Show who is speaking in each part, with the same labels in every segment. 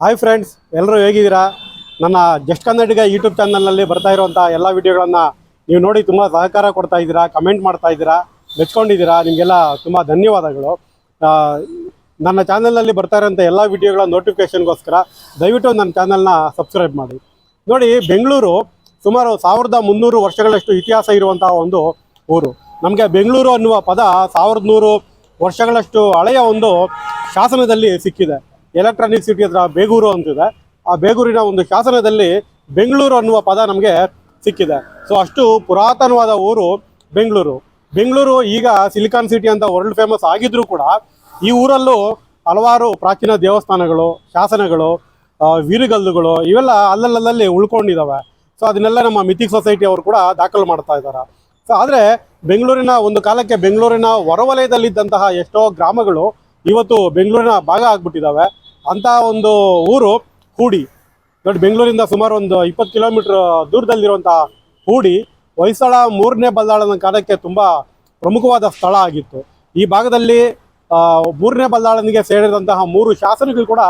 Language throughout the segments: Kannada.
Speaker 1: ಹಾಯ್ ಫ್ರೆಂಡ್ಸ್ ಎಲ್ಲರೂ ಹೇಗಿದ್ದೀರಾ? ನನ್ನ ಜಸ್ಟ್ ಕನ್ನಡಿಗ ಯೂಟ್ಯೂಬ್ ಚಾನಲ್ನಲ್ಲಿ ಬರ್ತಾ ಇರುವಂಥ ಎಲ್ಲ ವಿಡಿಯೋಗಳನ್ನು ನೀವು ನೋಡಿ ತುಂಬ ಸಹಕಾರ ಕೊಡ್ತಾ ಇದ್ದೀರಾ ಕಮೆಂಟ್ ಮಾಡ್ತಾ ಇದ್ದೀರಾ, ಮೆಚ್ಕೊಂಡಿದ್ದೀರಾ, ನಿಮಗೆಲ್ಲ ತುಂಬ ಧನ್ಯವಾದಗಳು. ನನ್ನ ಚಾನಲ್ನಲ್ಲಿ ಬರ್ತಾ ಇರೋಂಥ ಎಲ್ಲ ವಿಡಿಯೋಗಳ ನೋಟಿಫಿಕೇಷನ್ಗೋಸ್ಕರ ದಯವಿಟ್ಟು ನನ್ನ ಚಾನಲ್ನ ಸಬ್ಸ್ಕ್ರೈಬ್ ಮಾಡಿ. ನೋಡಿ, ಬೆಂಗಳೂರು ಸುಮಾರು ಸಾವಿರದ ಮುನ್ನೂರು ವರ್ಷಗಳಷ್ಟು ಇತಿಹಾಸ ಇರುವಂತಹ ಒಂದು ಊರು. ನಮಗೆ ಬೆಂಗಳೂರು ಅನ್ನುವ ಪದ ಸಾವಿರದ ನೂರು ವರ್ಷಗಳಷ್ಟು ಹಳೆಯ ಒಂದು ಶಾಸನದಲ್ಲಿ ಸಿಕ್ಕಿದೆ. ಎಲೆಕ್ಟ್ರಾನಿಕ್ ಸಿಟಿ ಹತ್ರ ಬೇಗೂರು ಅಂತಿದೆ. ಆ ಬೇಗೂರಿನ ಒಂದು ಶಾಸನದಲ್ಲಿ ಬೆಂಗಳೂರು ಅನ್ನುವ ಪದ ನಮಗೆ ಸಿಕ್ಕಿದೆ. ಸೊ ಅಷ್ಟು ಪುರಾತನವಾದ ಊರು ಬೆಂಗಳೂರು. ಬೆಂಗಳೂರು ಈಗ ಸಿಲಿಕಾನ್ ಸಿಟಿ ಅಂತ ವರ್ಲ್ಡ್ ಫೇಮಸ್ ಆಗಿದ್ರೂ ಕೂಡ ಈ ಊರಲ್ಲೂ ಹಲವಾರು ಪ್ರಾಚೀನ ದೇವಸ್ಥಾನಗಳು, ಶಾಸನಗಳು ವೀರಗಲ್ಲುಗಳು ಇವೆಲ್ಲ ಅಲ್ಲಲ್ಲಲ್ಲಿ ಉಳ್ಕೊಂಡಿದ್ದಾವೆ ಸೊ ಅದನ್ನೆಲ್ಲ ನಮ್ಮ ಮಿಥಿಕ್ ಸೊಸೈಟಿ ಅವರು ಕೂಡ ದಾಖಲು ಮಾಡ್ತಾ ಇದ್ದಾರೆ. ಸೊ ಆದರೆ ಬೆಂಗಳೂರಿನ ಒಂದು ಕಾಲಕ್ಕೆ ಬೆಂಗಳೂರಿನ ಹೊರವಲಯದಲ್ಲಿದ್ದಂತಹ ಎಷ್ಟೋ ಗ್ರಾಮಗಳು ಇವತ್ತು ಬೆಂಗಳೂರಿನ ಭಾಗ ಆಗ್ಬಿಟ್ಟಿದ್ದಾವೆ ಅಂತ ಒಂದು ಊರು ಹೂಡಿ. ನೋಡಿ, ಬೆಂಗಳೂರಿಂದ ಸುಮಾರು ಒಂದು ಇಪ್ಪತ್ತು ಕಿಲೋಮೀಟರ್ ದೂರದಲ್ಲಿರುವಂತಹ ಹೂಡಿ ಹೊಯ್ಸಳ ಮೂರನೇ ಬಲ್ಲಾಳನ ಕಾಲಕ್ಕೆ ತುಂಬ ಪ್ರಮುಖವಾದ ಸ್ಥಳ ಆಗಿತ್ತು. ಈ ಭಾಗದಲ್ಲಿ ಮೂರನೇ ಬಲ್ಲಾಳನಿಗೆ ಸೇರಿದಂತಹ ಮೂರು ಶಾಸನಗಳು ಕೂಡ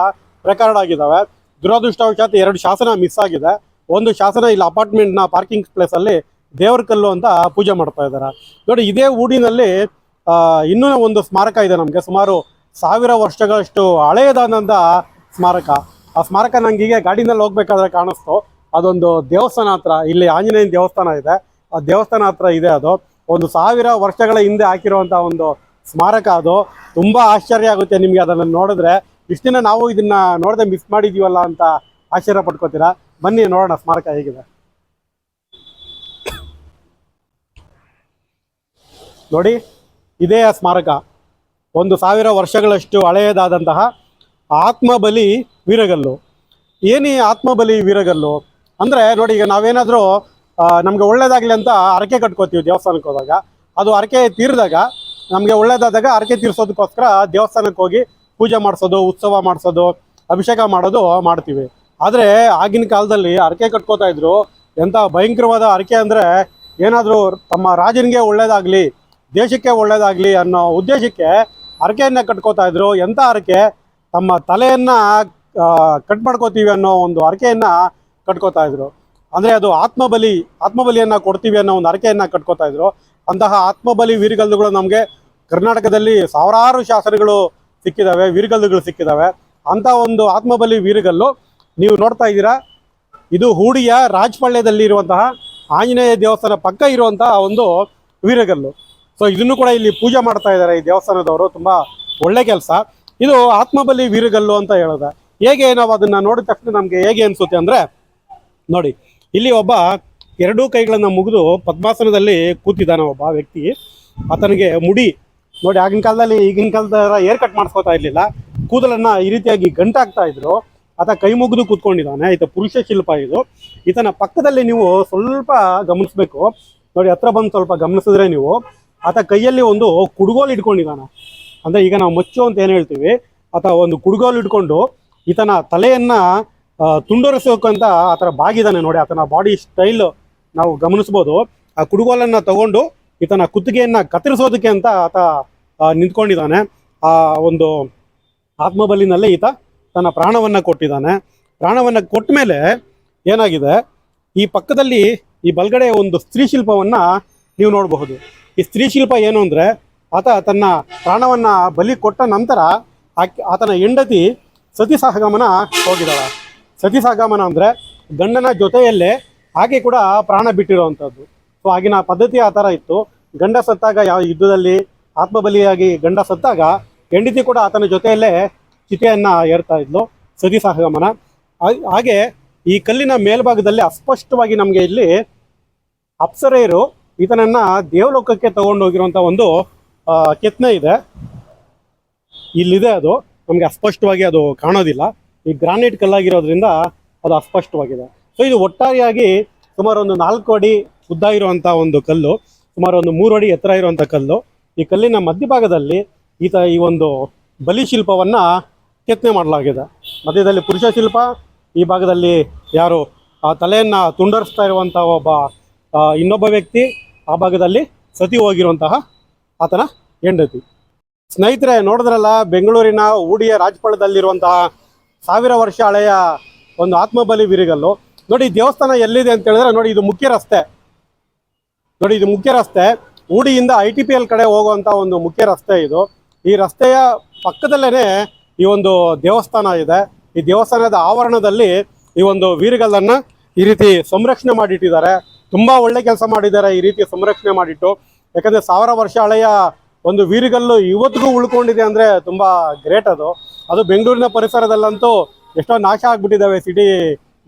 Speaker 1: ರೆಕಾರ್ಡ್ ಆಗಿದ್ದಾವೆ ದುರದೃಷ್ಟವಶಾತ್ ಎರಡು ಶಾಸನ ಮಿಸ್ ಆಗಿದೆ. ಒಂದು ಶಾಸನ ಇಲ್ಲಿ ಅಪಾರ್ಟ್ಮೆಂಟ್ನ ಪಾರ್ಕಿಂಗ್ ಪ್ಲೇಸಲ್ಲಿ ದೇವರ ಕಲ್ಲು ಅಂತ ಪೂಜೆ ಮಾಡ್ತಾ ಇದ್ದಾರೆ. ನೋಡಿ, ಇದೇ ಊಡಿನಲ್ಲಿ ಇನ್ನೂ ಒಂದು ಸ್ಮಾರಕ ಇದೆ ನಮಗೆ. ಸುಮಾರು ಸಾವಿರ ವರ್ಷಗಳಷ್ಟು ಹಳೆಯದಾದಂಥ ಸ್ಮಾರಕ. ಆ ಸ್ಮಾರಕ ನಂಗೆ ಹೀಗೆ ಗಾಡಿನಲ್ಲಿ ಹೋಗ್ಬೇಕಾದ್ರೆ ಕಾಣಿಸ್ತು. ಅದೊಂದು ದೇವಸ್ಥಾನ ಹತ್ರ, ಇಲ್ಲಿ ಆಂಜನೇಯನ ದೇವಸ್ಥಾನ ಇದೆ. ಆ ದೇವಸ್ಥಾನ ಹತ್ರ ಇದೆ ಅದು. ಒಂದು ಸಾವಿರ ವರ್ಷಗಳ ಹಿಂದೆ ಹಾಕಿರುವಂಥ ಒಂದು ಸ್ಮಾರಕ ಅದು. ತುಂಬಾ ಆಶ್ಚರ್ಯ ಆಗುತ್ತೆ ನಿಮಗೆ ಅದನ್ನು ನೋಡಿದ್ರೆ. ಇಷ್ಟಿನ ನಾವು ಇದನ್ನ ನೋಡದೆ ಮಿಸ್ ಮಾಡಿದೀವಲ್ಲ ಅಂತ ಆಶ್ಚರ್ಯ ಪಡ್ಕೋತೀರಾ ಬನ್ನಿ ನೋಡೋಣ ಸ್ಮಾರಕ ಹೇಗಿದೆ. ನೋಡಿ, ಇದೇ ಆ ಸ್ಮಾರಕ. ಒಂದು ಸಾವಿರ ವರ್ಷಗಳಷ್ಟು ಹಳೆಯದಾದಂತಹ ಆತ್ಮಬಲಿ ವೀರಗಲ್ಲು. ಏನೇ ಆತ್ಮಬಲಿ ವೀರಗಲ್ಲು? ಅಂದರೆ ನೋಡಿ, ಈಗ ನಾವೇನಾದರೂ ನಮಗೆ ಒಳ್ಳೇದಾಗಲಿ ಅಂತ ಅರಕೆ ಕಟ್ಕೋತೀವಿ ದೇವಸ್ಥಾನಕ್ಕೆ ಹೋದಾಗ. ಅದು ಅರಕೆ ತೀರಿದಾಗ, ನಮಗೆ ಒಳ್ಳೇದಾದಾಗ ಅರಕೆ ತೀರಿಸೋದಕ್ಕೋಸ್ಕರ ದೇವಸ್ಥಾನಕ್ಕೆ ಹೋಗಿ ಪೂಜೆ ಮಾಡಿಸೋದು, ಉತ್ಸವ ಮಾಡಿಸೋದು, ಅಭಿಷೇಕ ಮಾಡೋದು ಮಾಡ್ತೀವಿ. ಆದರೆ ಆಗಿನ ಕಾಲದಲ್ಲಿ ಅರಕೆ ಕಟ್ಕೋತಾ ಇದ್ರು. ಎಂಥ ಭಯಂಕರವಾದ ಅರಕೆ ಅಂದರೆ ಏನಾದರೂ ತಮ್ಮ ರಾಜನಿಗೆ ಒಳ್ಳೇದಾಗಲಿ, ದೇಶಕ್ಕೆ ಒಳ್ಳೇದಾಗಲಿ ಅನ್ನೋ ಉದ್ದೇಶಕ್ಕೆ ಹರಕೆಯನ್ನ ಕಟ್ಕೋತಾ ಇದ್ರು. ಎಂಥ ಹರಕೆ? ತಮ್ಮ ತಲೆಯನ್ನ ಕಟ್ ಮಾಡ್ಕೋತೀವಿ ಅನ್ನೋ ಒಂದು ಹರಕೆಯನ್ನ ಕಟ್ಕೋತಾ ಇದ್ರು. ಅಂದ್ರೆ ಅದು ಆತ್ಮಬಲಿ, ಆತ್ಮಬಲಿಯನ್ನ ಕೊಡ್ತೀವಿ ಅನ್ನೋ ಒಂದು ಹರಕೆಯನ್ನ ಕಟ್ಕೋತಾ ಇದ್ರು. ಅಂತಹ ಆತ್ಮಬಲಿ ವೀರಗಲ್ಲುಗಳು ನಮಗೆ ಕರ್ನಾಟಕದಲ್ಲಿ ಸಾವಿರಾರು ಶಾಸನಗಳು ಸಿಕ್ಕಿದಾವೆ ವೀರಗಲ್ಲುಗಳು ಸಿಕ್ಕಿದಾವೆ. ಅಂತ ಒಂದು ಆತ್ಮಬಲಿ ವೀರಗಲ್ಲು ನೀವು ನೋಡ್ತಾ ಇದ್ದೀರಾ? ಇದು ಹೂಡಿಯ ರಾಜಪಾಳ್ಯದಲ್ಲಿ ಇರುವಂತಹ ಆಂಜನೇಯ ದೇವಸ್ಥಾನ ಪಕ್ಕ ಇರುವಂತಹ ಒಂದು ವೀರಗಲ್ಲು. ಸೊ ಇದನ್ನು ಕೂಡ ಇಲ್ಲಿ ಪೂಜೆ ಮಾಡ್ತಾ ಇದ್ದಾರೆ. ಈ ದೇವಸ್ಥಾನದವರು ತುಂಬಾ ಒಳ್ಳೆ ಕೆಲಸ. ಇದು ಆತ್ಮಬಲಿ ವೀರಗಲ್ಲು ಅಂತ ಹೇಳಿದೆ. ಹೇಗೆ ನಾವು ಅದನ್ನ ನೋಡಿದ ತಕ್ಷಣ ನಮಗೆ ಹೇಗೆ ಅನ್ಸುತ್ತೆ ಅಂದ್ರೆ, ನೋಡಿ, ಇಲ್ಲಿ ಒಬ್ಬ ಎರಡೂ ಕೈಗಳನ್ನ ಮುಗಿದು ಪದ್ಮಾಸನದಲ್ಲಿ ಕೂತಿದ್ದಾನೆ ಒಬ್ಬ ವ್ಯಕ್ತಿ. ಆತನಿಗೆ ಮುಡಿ, ನೋಡಿ, ಆಗಿನ ಕಾಲದಲ್ಲಿ ಈಗಿನ ಕಾಲದ ಏರ್ ಕಟ್ ಮಾಡಿಸ್ಕೋತಾ ಇರ್ಲಿಲ್ಲ. ಕೂದಲನ್ನ ಈ ರೀತಿಯಾಗಿ ಗಂಟಾಗ್ತಾ ಇದ್ರು. ಆತ ಕೈ ಮುಗಿದು ಕೂತ್ಕೊಂಡಿದ್ದಾನೆ. ಈತ ಪುರುಷ ಶಿಲ್ಪ ಇದು. ಈತನ ಪಕ್ಕದಲ್ಲಿ ನೀವು ಸ್ವಲ್ಪ ಗಮನಿಸ್ಬೇಕು. ನೋಡಿ, ಹತ್ರ ಬಂದು ಸ್ವಲ್ಪ ಗಮನಿಸಿದ್ರೆ ನೀವು ಆತ ಕೈಯಲ್ಲಿ ಒಂದು ಕುಡುಗೋಲು ಇಟ್ಕೊಂಡಿದ್ದಾನೆ. ಅಂದ್ರೆ ಈಗ ನಾವು ಮಚ್ಚು ಅಂತ ಏನು ಹೇಳ್ತೀವಿ ಆತ ಒಂದು ಕುಡುಗೋಲು ಇಟ್ಕೊಂಡು ಈತನ ತಲೆಯನ್ನ ಆ, ತುಂಡರಿಸೋಕಂತ ಆತರ ಬಾಗಿದಾನೆ ನೋಡಿ ಆತನ ಬಾಡಿ ಸ್ಟೈಲ್ ನಾವು ಗಮನಿಸ್ಬೋದು. ಆ ಕುಡುಗೋಲನ್ನ ತಗೊಂಡು ಈತನ ಕುತ್ತಿಗೆಯನ್ನ ಕತ್ತರಿಸೋದಕ್ಕೆ ಅಂತ ಆತ ಆ, ನಿಂತ್ಕೊಂಡಿದ್ದಾನೆ. ಆ ಒಂದು ಆತ್ಮಬಲಿನಲ್ಲೇ ಈತ ತನ್ನ ಪ್ರಾಣವನ್ನ ಕೊಟ್ಟಿದ್ದಾನೆ. ಪ್ರಾಣವನ್ನ ಕೊಟ್ಟ ಮೇಲೆ ಏನಾಗಿದೆ ಈ ಪಕ್ಕದಲ್ಲಿ ಈ ಬಲ್ಗಡೆ ಒಂದು ಸ್ತ್ರೀ ಶಿಲ್ಪವನ್ನ ನೀವು ನೋಡಬಹುದು. ಈ ಸ್ತ್ರೀ ಶಿಲ್ಪ ಏನು ಅಂದರೆ ಆತ ತನ್ನ ಪ್ರಾಣವನ್ನು ಬಲಿ ಕೊಟ್ಟ ನಂತರ ಆತನ ಹೆಂಡತಿ ಸತಿ ಸಹಗಮನ ಹೋಗಿದ್ದಾಳೆ. ಸತಿ ಸಹಗಮನ ಅಂದರೆ ಗಂಡನ ಜೊತೆಯಲ್ಲೇ ಹಾಗೆ ಕೂಡ ಪ್ರಾಣ ಬಿಟ್ಟಿರುವಂಥದ್ದು. ಸೊ ಆಗಿನ ಪದ್ಧತಿ ಆ ಥರ ಇತ್ತು. ಗಂಡ ಸತ್ತಾಗ ಯಾವ ಯುದ್ಧದಲ್ಲಿ ಆತ್ಮಬಲಿಯಾಗಿ ಗಂಡ ಸತ್ತಾಗ ಹೆಂಡತಿ ಕೂಡ ಆತನ ಜೊತೆಯಲ್ಲೇ ಚಿತೆಯನ್ನು ಏರ್ತಾ ಇದ್ಲು ಸತಿ ಸಹಗಮನ ಹಾಗೆ ಈ ಕಲ್ಲಿನ ಮೇಲ್ಭಾಗದಲ್ಲಿ ಅಸ್ಪಷ್ಟವಾಗಿ ನಮಗೆ ಇಲ್ಲಿ ಅಪ್ಸರೆಯರು ಈತನನ್ನ ದೇವಲೋಕಕ್ಕೆ ತಗೊಂಡೋಗಿರುವಂತ ಒಂದು ಕೆತ್ತನೆ ಇದೆ. ಇಲ್ಲಿದೆ ಅದು. ನಮಗೆ ಅಸ್ಪಷ್ಟವಾಗಿ ಅದು ಕಾಣೋದಿಲ್ಲ. ಈ ಗ್ರಾನೈಟ್ ಕಲ್ಲಾಗಿರೋದ್ರಿಂದ ಅದು ಅಸ್ಪಷ್ಟವಾಗಿದೆ. ಸೊ ಇದು ಒಟ್ಟಾರೆಯಾಗಿ ಸುಮಾರು ಒಂದು ನಾಲ್ಕು ಅಡಿ ಉದ್ದ ಇರುವಂತ ಒಂದು ಕಲ್ಲು, ಸುಮಾರು ಒಂದು ಮೂರು ಅಡಿ ಎತ್ತರ ಇರುವಂತ ಕಲ್ಲು. ಈ ಕಲ್ಲಿನ ಮಧ್ಯಭಾಗದಲ್ಲಿ ಈತ ಈ ಒಂದು ಬಲಿ ಶಿಲ್ಪವನ್ನ ಕೆತ್ತನೆ ಮಾಡಲಾಗಿದೆ. ಮಧ್ಯದಲ್ಲಿ ಪುರುಷ ಶಿಲ್ಪ, ಈ ಭಾಗದಲ್ಲಿ ಯಾರು, ಆ ತಲೆಯನ್ನ ತುಂಡರಿಸ್ತಾ ಇರುವಂತ ಒಬ್ಬ ಇನ್ನೊಬ್ಬ ವ್ಯಕ್ತಿ ಆ ಭಾಗದಲ್ಲಿ ಸತಿ ಹೋಗಿರುವಂತಹ ಆತನ ಹೆಂಡತಿ. ಸ್ನೇಹಿತರೆ, ನೋಡಿದ್ರಲ್ಲ, ಬೆಂಗಳೂರಿನ ಊಡಿಯ ರಾಜಪಾಳದಲ್ಲಿರುವಂತಹ ಸಾವಿರ ವರ್ಷ ಹಳೆಯ ಒಂದು ಆತ್ಮಬಲಿ ವೀರಗಲ್ಲು ನೋಡಿ ದೇವಸ್ಥಾನ ಎಲ್ಲಿದೆ ಅಂತ ಹೇಳಿದ್ರೆ, ನೋಡಿ, ಇದು ಮುಖ್ಯ ರಸ್ತೆ. ನೋಡಿ, ಇದು ಮುಖ್ಯ ರಸ್ತೆ. ಊಡಿಯಿಂದ ಐ ಟಿ ಪಿ ಎಲ್ ಕಡೆ ಹೋಗುವಂತ ಒಂದು ಮುಖ್ಯ ರಸ್ತೆ ಇದು. ಈ ರಸ್ತೆಯ ಪಕ್ಕದಲ್ಲೇನೆ ಈ ಒಂದು ದೇವಸ್ಥಾನ ಇದೆ. ಈ ದೇವಸ್ಥಾನದ ಆವರಣದಲ್ಲಿ ಈ ಒಂದು ವೀರಗಲ್ಲನ್ನ ಈ ರೀತಿ ಸಂರಕ್ಷಣೆ ಮಾಡಿಟ್ಟಿದ್ದಾರೆ. ತುಂಬಾ ಒಳ್ಳೆ ಕೆಲಸ ಮಾಡಿದ್ದಾರೆ ಈ ರೀತಿ ಸಂರಕ್ಷಣೆ ಮಾಡಿಟ್ಟು. ಯಾಕಂದ್ರೆ ಸಾವಿರ ವರ್ಷ ಹಳೆಯ ಒಂದು ವೀರಿಗಲ್ಲು ಇವತ್ತಿಗೂ ಉಳ್ಕೊಂಡಿದೆ ಅಂದ್ರೆ ತುಂಬಾ ಗ್ರೇಟ್ ಅದು. ಅದು ಬೆಂಗಳೂರಿನ ಪರಿಸರದಲ್ಲಂತೂ ಎಷ್ಟೋ ನಾಶ ಆಗ್ಬಿಟ್ಟಿದ್ದಾವೆ ಸಿಟಿ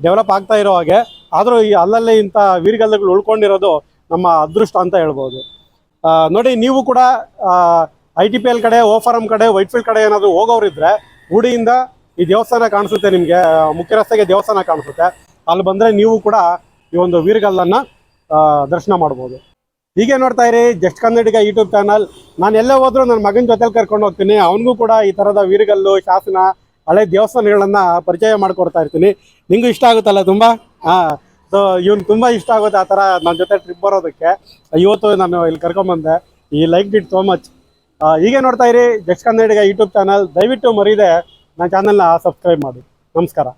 Speaker 1: ಡೆವಲಪ್ ಆಗ್ತಾ ಇರೋ ಹಾಗೆ. ಆದರೂ ಈ ಅಲ್ಲಲ್ಲೇ ಇಂಥ ವೀರಗಲ್ಲುಗಳು ಉಳ್ಕೊಂಡಿರೋದು ನಮ್ಮ ಅದೃಷ್ಟ ಅಂತ ಹೇಳ್ಬೋದು. ನೋಡಿ, ನೀವು ಕೂಡ ಐ ಟಿ ಪಿ ಎಲ್ ಕಡೆ ಓಫಾರಂ ಕಡೆ ವೈಟ್ಫೀಲ್ಡ್ ಕಡೆ ಏನಾದರೂ ಹೋಗೋರಿದ್ರೆ ಗುಡಿಯಿಂದ ಈ ದೇವಸ್ಥಾನ ಕಾಣಿಸುತ್ತೆ ನಿಮಗೆ. ಮುಖ್ಯ ರಸ್ತೆಗೆ ದೇವಸ್ಥಾನ ಕಾಣಿಸುತ್ತೆ. ಅಲ್ಲಿ ಬಂದರೆ ನೀವು ಕೂಡ ಈ ಒಂದು ವೀರಗಲ್ಲನ್ನು ದರ್ಶನ ಮಾಡ್ಬೋದು. ಹೀಗೆ ನೋಡ್ತಾ ಇರಿ, ಜಸ್ಟ್ ಕನ್ನಡಿಗ ಯೂಟ್ಯೂಬ್ ಚಾನಲ್ ನಾನು ಎಲ್ಲೇ ಹೋದ್ರೂ ನನ್ನ ಮಗನ ಜೊತೆಲಿ ಕರ್ಕೊಂಡು ಹೋಗ್ತೀನಿ. ಅವನಿಗೂ ಕೂಡ ಈ ಥರದ ವೀರಗಲ್ಲು, ಶಾಸನ, ಹಳೆ ದೇವಸ್ಥಾನಗಳನ್ನ ಪರಿಚಯ ಮಾಡಿಕೊಡ್ತಾ ಇರ್ತೀನಿ. ನಿಂಗೂ ಇಷ್ಟ ಆಗುತ್ತಲ್ಲ ತುಂಬ? ಹಾಂ ಸೊ ಇವ್ನು ತುಂಬ ಇಷ್ಟ ಆಗುತ್ತೆ ಆ ಥರ ನನ್ನ ಜೊತೆ ಟ್ರಿಪ್ ಬರೋದಕ್ಕೆ. ಇವತ್ತು ನಾನು ಇಲ್ಲಿ ಕರ್ಕೊಂಬಂದೆ. ಈ ಲೈಕ್ ಇಟ್ ಸೋ ಮಚ್ ಹೀಗೆ ನೋಡ್ತಾ ಇರಿ, ಜಸ್ಟ್ ಕನ್ನಡಿಗ ಯೂಟ್ಯೂಬ್ ಚಾನಲ್ ದಯವಿಟ್ಟು ಮರೀದೆ ನನ್ನ ಚಾನಲ್ನ ಸಬ್ಸ್ಕ್ರೈಬ್ ಮಾಡಿ. ನಮಸ್ಕಾರ.